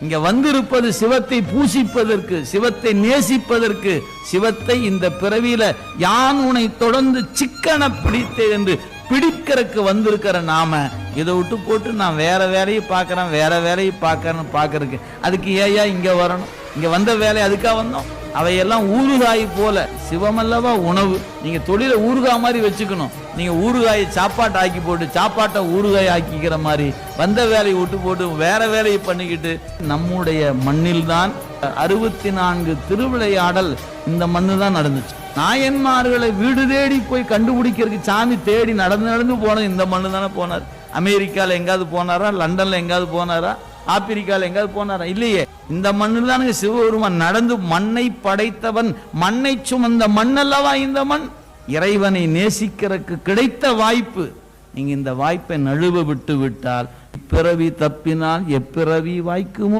இங்க வந்திருப்பது சிவத்தை பூசிப்பதற்கு சிவத்தை நேசிப்பதற்கு சிவத்தை இந்த பிறவியில யான் உன்னை தொடர்ந்து சிக்கன பிடித்தேன் என்று பிடிக்கிறதுக்கு வந்திருக்கிற நாம இதை விட்டு போட்டு நான் வேற வேலையை பார்க்கறேன் வேற வேலையை பார்க்கறேன்னு பார்க்கறதுக்கு. அதுக்கு ஏயா இங்க வரணும்? இங்க வந்த வேலை அதுக்காக வந்தோம்? அவையெல்லாம் ஊறுகாய் போல சிவமல்லவா உணவு. நீங்க தொழிலை ஊறுகாய் மாதிரி வச்சுக்கணும். நீங்க ஊறுகாயை சாப்பாட்டை ஆக்கி போட்டு சாப்பாட்டை ஊறுகாய் ஆக்கிக்கிற மாதிரி வந்த வேலையை விட்டு போட்டு வேற வேலையை பண்ணிக்கிட்டு நம்முடைய மண்ணில் தான் அறுபத்தி நான்கு திருவிளையாடல் இந்த மண்ணு தான் நடந்துச்சு. நாயன்மார்களை வீடு தேடி போய் கண்டுபிடிக்கிறதுக்கு சாமி தேடி நடந்து நடந்து போனது இந்த மண்ணு தானே போனார். அமெரிக்காவில் எங்காவது போனாரா? லண்டன்ல எங்காவது போனாரா? ஆப்பிரிக்கால எங்காவது போனாரா? இல்லையே. இந்த மண்ணில் தானுங்க சிவபெருமான் நடந்து மண்ணை படைத்தவன் மண்ணை சுமந்த மண்ணல்லவா இந்த மண்? இறைவனை நேசிக்கிறதுக்கு கிடைத்த வாய்ப்பு. நீங்க இந்த வாய்ப்பை நழுவ விட்டு விட்டால் பிறவி தப்பினால் எப்பிறவி வாய்க்குமோ?